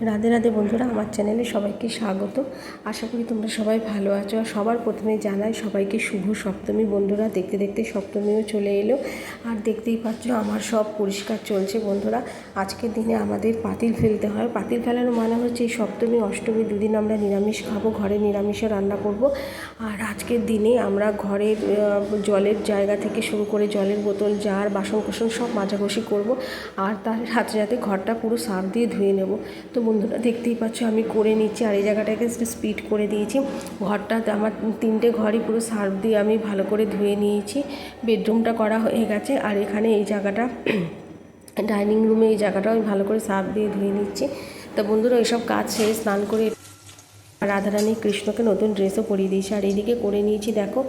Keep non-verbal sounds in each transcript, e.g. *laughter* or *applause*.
রাধে রাধে বন্ধুরা, আমার চ্যানেলে সবাইকে স্বাগত। আশা করি তোমরা সবাই ভালো আছো। আর সবার প্রথমে জানাই সবাইকে শুভ সপ্তমী বন্ধুরা। দেখতে দেখতে সপ্তমীও চলে এলো। আর দেখতেই পাচ্ছ, আমার সব পরিষ্কার চলছে বন্ধুরা। আজকের দিনে আমাদের পাতিল ফেলতে হয়। পাতিল ফেলানো মানে হচ্ছে এই সপ্তমী, অষ্টমী দুদিন আমরা নিরামিষ খাব, ঘরে নিরামিষও রান্না করব। আর আজকের দিনে আমরা ঘরের জলের জায়গা থেকে শুরু করে জলের বোতল, জার বাসন কোসন সব মাজাঘষি করব। আর তার সাথে সাথে ঘরটা পুরো সার দিয়ে ধুয়ে নেব। তো বন্ধুরা দেখতেই পাচ্ছ, আমি করে নিচ্ছি আর এই জায়গাটাকে স্পিড করে দিয়েছি। ঘরটা আমার তিনটে ঘরই পুরো সার্ফ দিয়ে আমি ভালো করে ধুয়ে নিয়েছি। বেডরুমটা করা হয়ে গেছে আর এখানে এই জায়গাটা, *clears throat* ডাইনিং রুমে এই জায়গাটাও আমি ভালো করে সার্ফ দিয়ে ধুয়ে নিচ্ছি। তা বন্ধুরা এইসব কাজ সেরে স্নান করে রাধারানী কৃষ্ণকে নতুন ড্রেসও পরিয়ে দিয়েছি। আর এদিকে করে নিয়েছি, দেখো,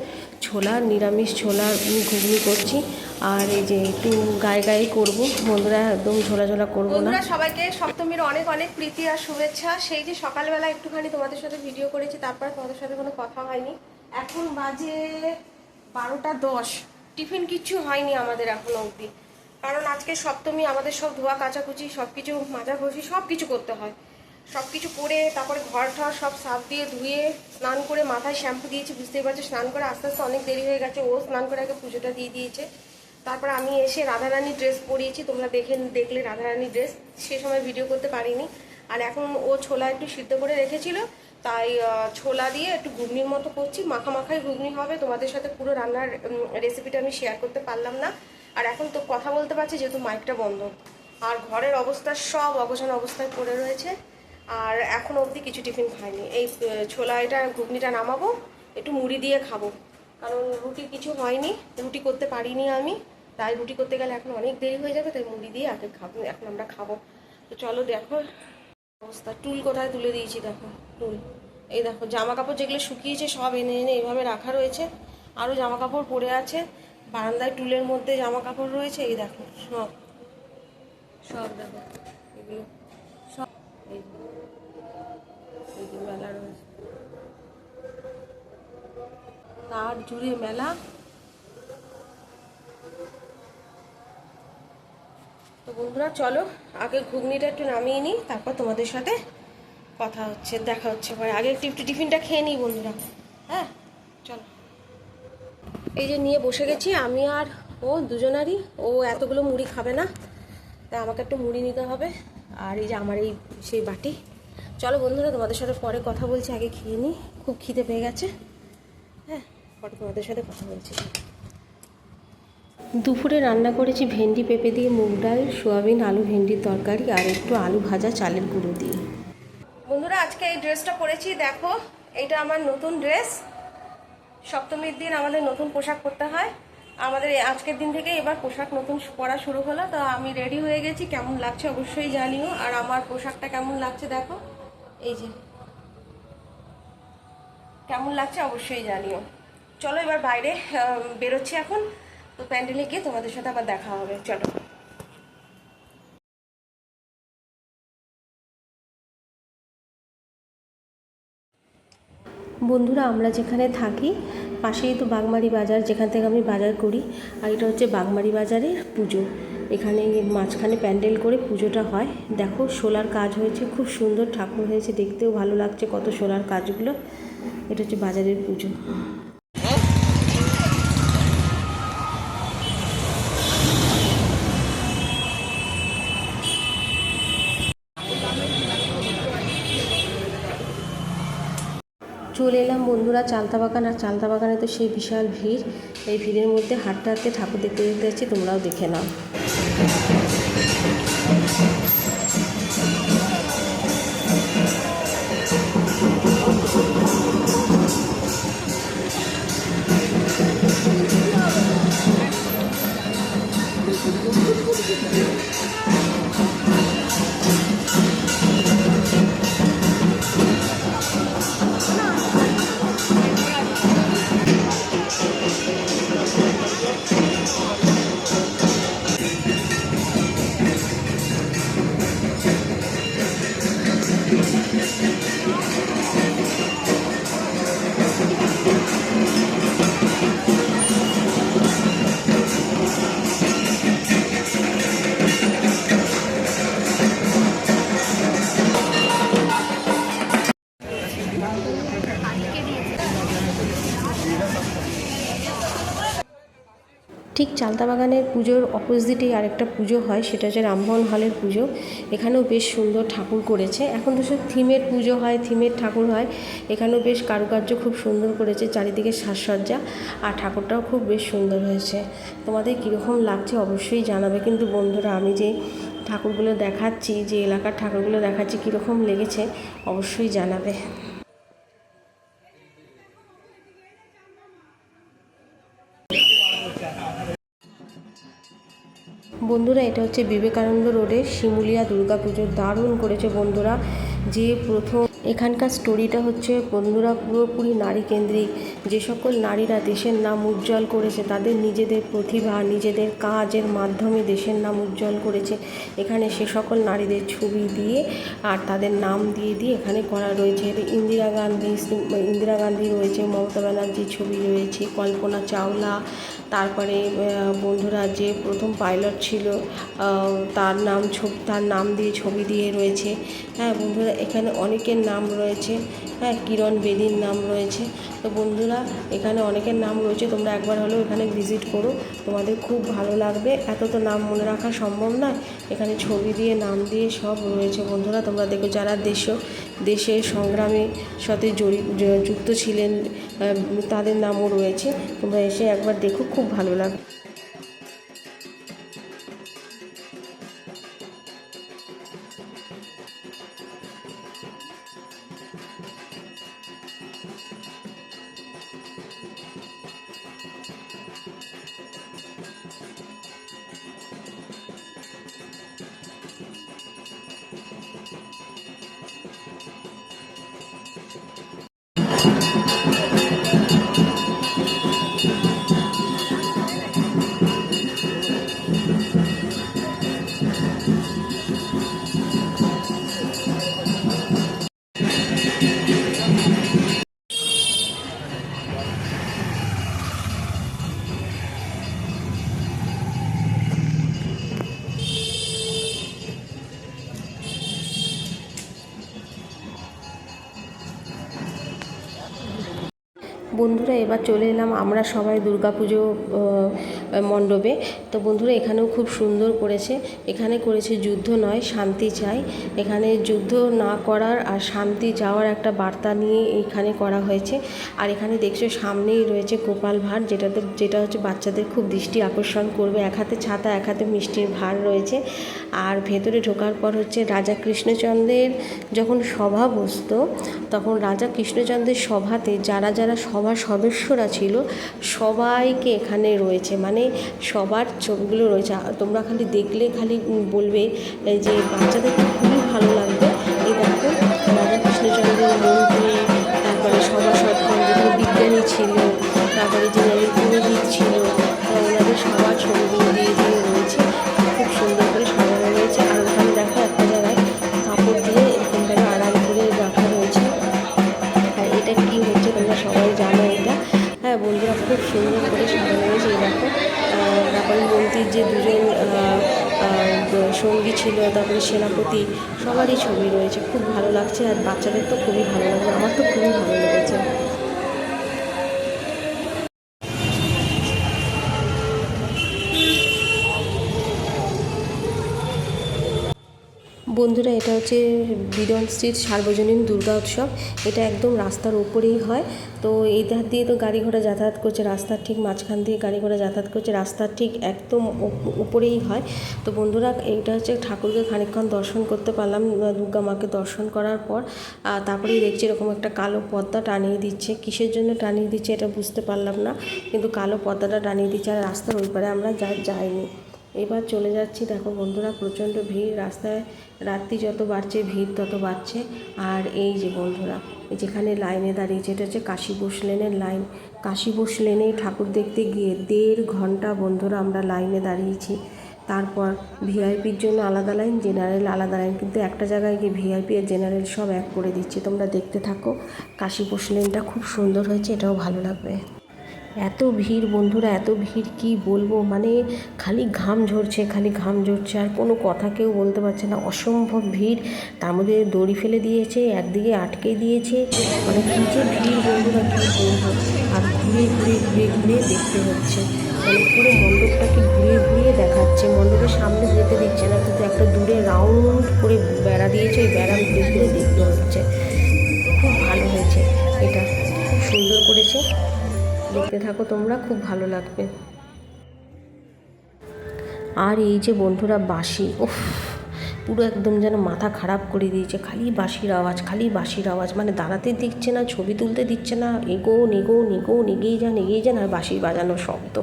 ছোলা, নিরামিষ ছোলা ঘুগনি করছি। আর এই যে একটু গায়ে গায়ে করব। বন্ধুরা, একদম ঝোলা ঝোলা করব না। সবাইকে সপ্তমীর অনেক অনেক প্রীতি আর শুভেচ্ছা। সেই যে সকালবেলা একটুখানি তোমাদের সাথে ভিডিও করেছি, তারপরে তোমাদের সাথে কোনো কথা হয়নি। এখন বাজে বারোটা দশ। টিফিন কিচ্ছু হয়নি আমাদের এখনও অবধি। কারণ আজকে সপ্তমী, আমাদের সব ধোয়া কাচাকুচি সব কিছু মাজা ঘষি সব কিছু করতে হয়। সব কিছু করে তারপরে ঘর ঠর সব সাফ দিয়ে ধুয়ে স্নান করে মাথায় শ্যাম্পু দিয়েছি, বুঝতেই পারছ? স্নান করে আস্তে আস্তে অনেক দেরি হয়ে গেছে। ও স্নান করে আগে পুজোটা দিয়ে দিয়েছে। তারপর আমি এসে রাধারানী ড্রেস পরিয়েছি। তোমরা দেখে দেখলে রাধারানী ড্রেস সে সময় ভিডিও করতে পারিনি। আর এখন ও ছোলা একটু সিদ্ধ করে রেখেছিল। তাই ছোলা দিয়ে একটু ঘুগনির মতো করছি। মাখা মাখাই ঘুগনি হবে। তোমাদের সাথে পুরো রান্নার রেসিপিটা আমি শেয়ার করতে পারলাম না। আর এখন তো কথা বলতে পারছি, যেহেতু মাইকটা বন্ধ। আর ঘরের অবস্থা সব অগোছানো অবস্থায় পড়ে রয়েছে। আর এখন অবধি কিছু টিফিন খাইনি। এই ছোলা এটা ঘুগনিটা নামাবো, একটু মুড়ি দিয়ে খাব। কারণ রুটি কিছু হয়নি, রুটি করতে পারিনি আমি। তাই রুটি করতে গেলে এখন অনেক দেরি হয়ে যাবে, তাই মুড়ি দিয়ে আগে খাব, এখন আমরা খাব। তো চলো দেখো, অবস্থা। টুল কোথায় তুলে দিয়েছি দেখো, টুল। এই দেখো জামা কাপড় যেগুলো শুকিয়েছে সব এনে এনে এভাবে রাখা রয়েছে। আরও জামা কাপড় পরে আছে। বারান্দায় টুলের মধ্যে জামা কাপড় রয়েছে, এই দেখো, সব। সব দেখো, এগুলো সব এই যে। এই যে মেলা রয়েছে তার জুড়ে মেলা। তো বন্ধুরা, চলো, আগে ঘুগনিটা একটু নামিয়ে নিই, তারপর তোমাদের সাথে কথা হচ্ছে, দেখা হচ্ছে। পরে আগে একটু একটু টিফিনটা খেয়ে নিই বন্ধুরা। হ্যাঁ চলো। এই যে নিয়ে বসে গেছি, আমি আর ও দুজনারই। ও এতগুলো মুড়ি খাবে না তাই আমাকে একটু মুড়ি নিতে হবে। আর এই যে আমার এই সেই বাটি। চলো বন্ধুরা, তোমাদের সাথে পরে কথা বলছি, আগে খেয়ে নিই। খুব খিদে পেয়ে গেছে। হ্যাঁ। পরে তোমাদের সাথে কথা বলছি। দুপুরে রান্না করেছি ভেন্ডি পেঁপে দিয়ে মুগ ডাল সোয়াবিন আলু ভেন্ডির তরকারি আর একটু আলু ভাজা চালের গুঁড়ো দিয়ে। বন্ধুরা আজকে এই ড্রেসটা পরেছি দেখো এটা আমার নতুন ড্রেস। সপ্তমীর দিন আমাদের নতুন পোশাক পরতে হয়। আমাদের আজকের দিন থেকে এবার পোশাক নতুন পরা শুরু হলো তো আমি রেডি হয়ে গেছি কেমন লাগছে অবশ্যই জানিও। আর আমার পোশাকটা কেমন লাগছে দেখো এই যে। কেমন লাগছে অবশ্যই জানিও। চলো এবার বাইরে বেরোচ্ছি এখন। তো প্যান্ডেলে গিয়ে তোমাদের সাথে আবার দেখা হবে। চলো। বন্ধুরা, আমরা যেখানে থাকি, পাশেই তো বাগমারি বাজার, যেখান থেকে আমি বাজার করি, আর এটা হচ্ছে বাগমারি বাজারের পুজো। এখানে মাঝখানে প্যান্ডেল করে পুজোটা হয়। দেখো, সোলার কাজ হয়েছে, খুব সুন্দর, ঠাকুর হয়েছে, দেখতেও ভালো লাগছে কত সোলার কাজগুলো। এটা হচ্ছে বাজারের পুজো। চলে এলাম বন্ধুরা চালতা বাগান, আর চালতা বাগানে তো সেই বিশাল ভিড়। এই ভিড়ের মধ্যে হাঁটতে হাঁটতে ঠাকুর দেখতে দেখতে যাচ্ছি তোমরাও দেখে নাও। ঠিক চালতা বাগানের পুজোর অপোজিটেই আরেকটা পুজো হয়, সেটা হচ্ছে রামমোহন হলের পুজো। এখানেও বেশ সুন্দর ঠাকুর করেছে। এখন তো সব থিমের পুজো হয়, থিমের ঠাকুর হয়। এখানেও বেশ কারুকার্য খুব সুন্দর করেছে, চারিদিকে সাজসজ্জা। আর ঠাকুরটাও খুব বেশ সুন্দর হয়েছে। তোমাদের কীরকম লাগছে অবশ্যই জানাবে। কিন্তু বন্ধুরা, আমি যে ঠাকুরগুলো দেখাচ্ছি, যে এলাকার ঠাকুরগুলো দেখাচ্ছি, কীরকম লেগেছে, অবশ্যই জানাবে। বন্ধুরা, এটা হচ্ছে বিবেকানন্দ রোডের শিমুলিয়া দুর্গা পুজো দারুণ করেছে বন্ধুরা, যে প্রথম এখানকার স্টোরিটা হচ্ছে বন্ধুরা পুরোপুরি নারী কেন্দ্রিক যে সকল নারীরা দেশের নাম উজ্জ্বল করেছে, তাদের নিজেদের প্রতিভা, নিজেদের কাজের মাধ্যমে দেশের নাম উজ্জ্বল করেছে। এখানে সে সকল নারীদের ছবি দিয়ে আর তাদের নাম দিয়ে দিয়ে এখানে করা রয়েছে। ইন্দিরা গান্ধী ইন্দিরা গান্ধী রয়েছে, মমতা ব্যানার্জির ছবি রয়েছে, কল্পনা চাওলা তারপরে বন্ধুরা যে প্রথম পাইলট ছিল তার নাম তার নাম দিয়ে ছবি দিয়ে রয়েছে। হ্যাঁ বন্ধুরা, এখানে অনেকের নাম রয়েছে। হ্যাঁ কিরণ বেদির নাম রয়েছে। তো বন্ধুরা, এখানে অনেকের নাম রয়েছে, তোমরা একবার হলেও এখানে ভিজিট করো। তোমাদের খুব ভালো লাগবে। এত তো নাম মনে রাখা সম্ভব নয়। এখানে ছবি দিয়ে, নাম দিয়ে সব রয়েছে বন্ধুরা। তোমরা দেখো যারা দেশ দেশের সংগ্রামের সাথে জড়ি যুক্ত ছিলেন তাদের নামও রয়েছে। তোমরা এসে একবার দেখো, খুব ভালো লাগবে। বন্ধুরা এবার চলে এলাম আমরা সবাই দুর্গাপুজো মণ্ডপে। তো বন্ধুরা, এখানেও খুব সুন্দর করেছে। এখানে করেছে যুদ্ধ নয়, শান্তি চাই। এখানে যুদ্ধ না করার আর শান্তি যাওয়ার একটা বার্তা নিয়ে এখানে করা হয়েছে। আর এখানে দেখছ, সামনেই রয়েছে গোপাল ভাঁড় যেটাতে যেটা হচ্ছে বাচ্চাদের খুব দৃষ্টি আকর্ষণ করবে। এক হাতে ছাতা, এক হাতে মিষ্টির ভাঁড় রয়েছে। আর ভেতরে ঢোকার পর হচ্ছে রাজা কৃষ্ণচন্দ্রের যখন সভা বসত, তখন রাজা কৃষ্ণচন্দ্রের সভাতে যারা যারা সভা সদস্যরা ছিল, সবাইকে এখানে রয়েছে। মানে সবার ছবিগুলো রয়েছে। তোমরা খালি দেখলে খালি বলবে যে বাচ্চাদের খুবই ভালো লাগবে। এই দেখো রাজা মন্দির তারপরে সভাসদগণ যেগুলো বিজ্ঞানী ছিল, তারপরে যে পুরোহিত ছিল ওনাদের সবার ছবিগুলো ছিল, তারপরে সেনাপতি, সবারই ছবি রয়েছে। খুব ভালো লাগছে আর বাচ্চাদের তো খুবই ভালো লাগবে আমার তো খুবই ভালো লেগেছে। বন্ধুরা, এটা হচ্ছে বিডন স্ট্রিট সার্বজনীন দুর্গা উৎসব। এটা একদম রাস্তার উপরেই হয়। তো এই ধার দিয়ে তো গাড়ি ঘোড়া যাতায়াত করছে, রাস্তার ঠিক মাঝখান দিয়ে গাড়ি ঘোড়া যাতায়াত করছে, রাস্তার ঠিক একদম উপ- উপরেই হয়। তো বন্ধুরা, এইটা হচ্ছে ঠাকুরকে খানিকক্ষণ দর্শন করতে পারলাম দুর্গা মাকে দর্শন করার পর। তারপরেই দেখছি এরকম একটা কালো পর্দা টানিয়ে দিচ্ছে। কিসের জন্য টানিয়ে দিচ্ছে এটা বুঝতে পারলাম না, কিন্তু কালো পর্দাটা টানিয়ে দিচ্ছে আর রাস্তার ওই পারে আমরা যা, যাইনি। এবার চলে যাচ্ছি, দেখো বন্ধুরা প্রচণ্ড ভিড়, রাস্তায় রাত্রি যত বাড়ছে, ভিড় তত বাড়ছে। আর এই যে বন্ধুরা যেখানে লাইনে দাঁড়িয়েছে এটা হচ্ছে কাশী বোস লেনের লাইন। কাশী বোস লেনে ঠাকুর দেখতে গিয়ে দেড় ঘণ্টা বন্ধুরা আমরা লাইনে দাঁড়িয়েছি। তারপর ভিআইপির জন্য আলাদা লাইন, জেনারেল আলাদা লাইন, কিন্তু একটা জায়গায় গিয়ে ভিআইপি আর জেনারেল সব এক করে দিচ্ছে। তোমরা দেখতে থাকো, কাশী বোস লেনটা খুব সুন্দর হয়েছে, এটাও ভালো লাগবে। এত ভিড় বন্ধুরা, এত ভিড় কি বলব? মানে খালি ঘাম ঝরছে, খালি ঘাম ঝরছে, আর কোনো কথা কেউ বলতে পারছে না। অসম্ভব ভিড়। তার মধ্যে দড়ি ফেলে দিয়েছে, একদিকে আটকে দিয়েছে। মানে কী যে ভিড় বন্ধুরা, কী বলব? আর ঘুরে ঘুরে ঘুরে ঘুরে দেখতে হচ্ছে। মানে পুরো মণ্ডপটাকে ঘুরিয়ে ঘুরিয়ে দেখাচ্ছে। মণ্ডপের সামনে যেতে দিচ্ছে না, কিন্তু একটা দূরে রাউন্ড করে বেড়া দিয়েছে, ওই বেড়া ঘুরে ঘুরে দেখতে হচ্ছে। খুব ভালো হয়েছে। এটা খুব সুন্দর করেছে। দেখতে থাকো, তোমরা খুব ভালো লাগবে। আর এই যে বন্ধুরা বাসি উফ, পুরো একদম যেন মাথা খারাপ করে দিয়েছে। খালি বাঁশির আওয়াজ, খালি বাঁশির আওয়াজ মানে দাঁড়াতে দিচ্ছে না, ছবি তুলতে দিচ্ছে না, এগো, নেগো নেগো, নেগেই যান এগিয়ে যান, আর বাঁশি বাজানো শব্দ,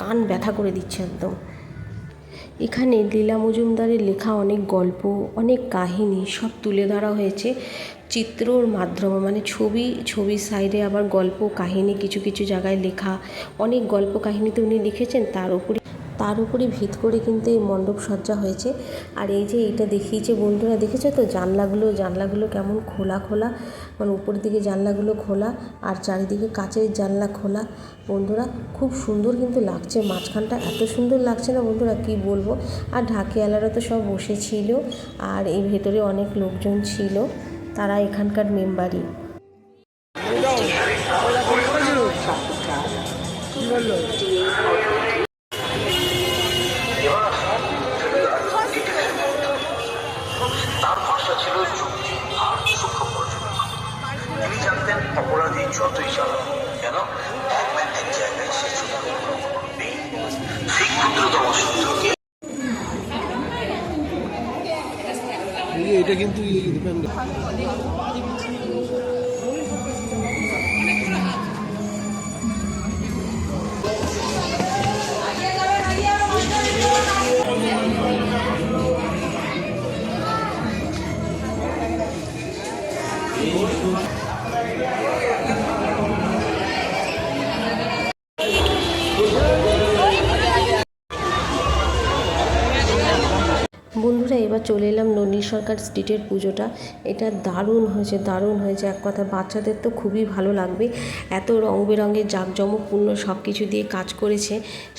কান ব্যথা করে দিচ্ছে একদম। এখানে লীলা মজুমদারের লেখা অনেক গল্প, অনেক কাহিনী সব তুলে ধরা হয়েছে। চিত্রর মাধ্যমে মানে ছবি, ছবির সাইডে আবার গল্প, কাহিনী, কিছু কিছু জায়গায় লেখা, অনেক গল্প, কাহিনীতে উনি লিখেছেন। তার উপরে তার উপরে ভিত করে কিন্তু এই মণ্ডপ সজ্জা হয়েছে। আর এই যে এইটা দেখিয়েছে বন্ধুরা, দেখেছ তো? জানলাগুলো জানলাগুলো কেমন খোলা খোলা। মানে উপর দিকে জানলাগুলো খোলা আর চারিদিকে কাঁচের জানলা খোলা বন্ধুরা খুব সুন্দর কিন্তু লাগছে মাঝখানটা এত সুন্দর লাগছে না বন্ধুরা কি বলব আর ঢাকিয়ালারা তো সব বসেছিল আর এই ভেতরে অনেক লোকজন ছিল তারা এখানকার মেম্বারই তার এটা কিন্তু এবার চলে এলাম ননীল সরকার স্ট্রিটের পুজোটা। এটা দারুণ হয়েছে দারুণ হয়েছে। এক কথা বাচ্চাদের তো খুবই ভালো লাগবে। এত রং বেরঙের জাঁকজমকপূর্ণ সব কিছু দিয়ে কাজ করেছে।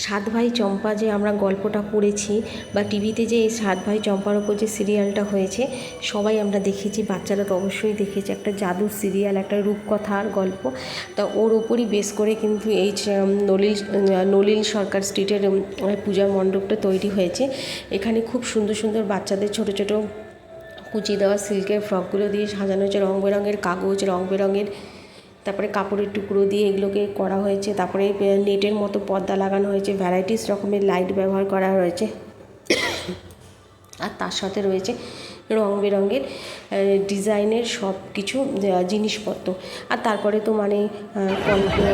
সাত ভাই চম্পা যে আমরা গল্পটা পড়েছি বা টিভিতে যে এই সাত ভাই চম্পার ওপর যে সিরিয়ালটা হয়েছে, সবাই আমরা দেখেছি, বাচ্চারা তো অবশ্যই দেখেছে। একটা জাদুর সিরিয়াল, একটা রূপকথার গল্প। তা ওর ওপরই বেস করে কিন্তু এই নলিল নলিল সরকার স্ট্রিটের পূজার মণ্ডপটা তৈরি হয়েছে। এখানে খুব সুন্দর সুন্দর বাচ্চাদের ছোট ছোট কুচি দেওয়া সিল্কের ফ্রকগুলো দিয়ে সাজানো হয়েছে রং বেরঙের কাগজ রং বেরঙের তারপরে কাপড়ের টুকরো দিয়ে এগুলোকে করা হয়েছে। তারপরে নেটের মতো পর্দা লাগানো হয়েছে। ভ্যারাইটিস রকমের লাইট ব্যবহার করা হয়েছে। আর তার সাথে রয়েছে রং বেরঙের ডিজাইনের সব কিছু জিনিসপত্র। আর তারপরে তো মানে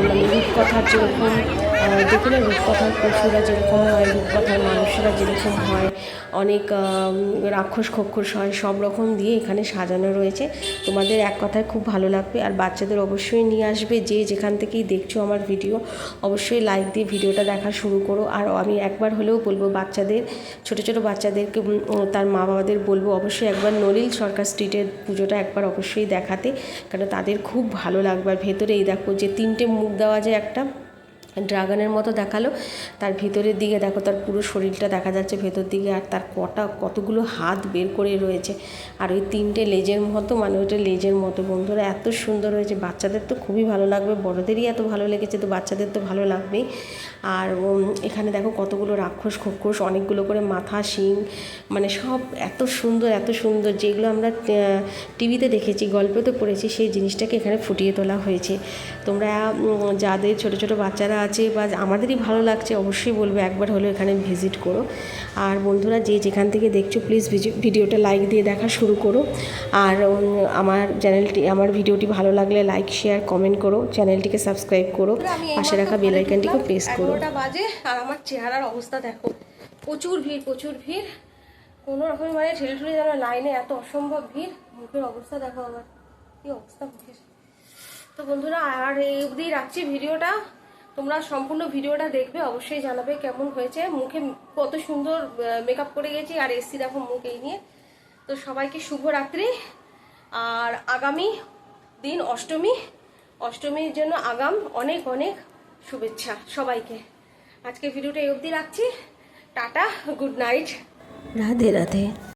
মানে রূপকথার যেরকম দেখে না রূপকথার পশুরা যেরকম হয়, রূপকথার মানুষেরা যেরকম হয়, অনেক রাক্ষস খক্ষস হয়, সব রকম দিয়ে এখানে সাজানো রয়েছে। তোমাদের এক কথায় খুব ভালো লাগবে। আর বাচ্চাদের অবশ্যই নিয়ে আসবে। যে যেখান থেকেই দেখছ আমার ভিডিও, অবশ্যই লাইক দিয়ে ভিডিওটা দেখা শুরু করো। আর আমি একবার হলেও বলব, বাচ্চাদের, ছোট ছোট বাচ্চাদেরকে তার মা বাবাদের বলব, অবশ্যই একবার নলিল সরকার স্ট্রিটের পুজোটা একবার অবশ্যই দেখাতে। কারণ তাদের খুব ভালো লাগবে। আর ভেতরে এই দেখো যে তিনটে মুখ দেওয়া যায় একটা ড্রাগনের মতো দেখাল। তার ভিতরের দিকে দেখো, তার পুরো শরীরটা দেখা যাচ্ছে ভেতর দিকে, আর তার কটা, কতগুলো হাত বের করে রয়েছে। আর ওই তিনটে লেজের মতো মানে ওইটা লেজের মতো। বন্ধুরা, এত সুন্দর হয়েছে। বাচ্চাদের তো খুবই ভালো লাগবে, বড়দেরই এত ভালো লেগেছে, তো বাচ্চাদের তো ভালো লাগবেই। আর এখানে দেখো কতগুলো রাক্ষস খক্ষস অনেকগুলো করে মাথা শিং মানে সব এত সুন্দর এত সুন্দর। যেগুলো আমরা টিভিতে দেখেছি গল্পতে পড়েছি সেই জিনিসটাকে এখানে ফুটিয়ে তোলা হয়েছে। তোমরা যাদের ছোট ছোট বাচ্চারা আছে বা আমাদেরই ভালো লাগছে অবশ্যই বলব একবার হলেও এখানে ভিজিট করো। আর বন্ধুরা যে যেখান থেকে দেখছ প্লিজ ভিডিওটা লাইক দিয়ে দেখা শুরু করো। আর আমার চ্যানেলটি আমার ভিডিওটি ভালো লাগলে লাইক শেয়ার কমেন্ট করো। চ্যানেলটিকে সাবস্ক্রাইব করো। পাশে রাখা মাত্র বেল ঘরে আইকনটিকে ঢুকলাম, প্রেস করো। এগারোটা বাজে আর আমার চেহারার অবস্থা দেখো। প্রচুর ভিড় প্রচুর ভিড়। কোনো রকম মানে ঠেলে ঠেলে যেন লাইনে এত অসম্ভব ভিড়, মুখের অবস্থা দেখো আমার। কি অবস্থা মুখের। তো বন্ধুরা, আর এই অবধি রাখছি ভিডিওটা। তোমরা সম্পূর্ণ ভিডিওটা দেখবে, অবশ্যই জানাবে কেমন হয়েছে। মুখে কত সুন্দর মেকআপ করে গেছি আর এসছি দেখো মুখ এই নিয়ে। তো সবাইকে শুভরাত্রি। আর আগামী দিন অষ্টমী। অষ্টমীর জন্য আগাম অনেক অনেক শুভেচ্ছা সবাইকে। আজকে ভিডিওটা এই অবধি রাখছি। Tata good night. Radhe Radhe.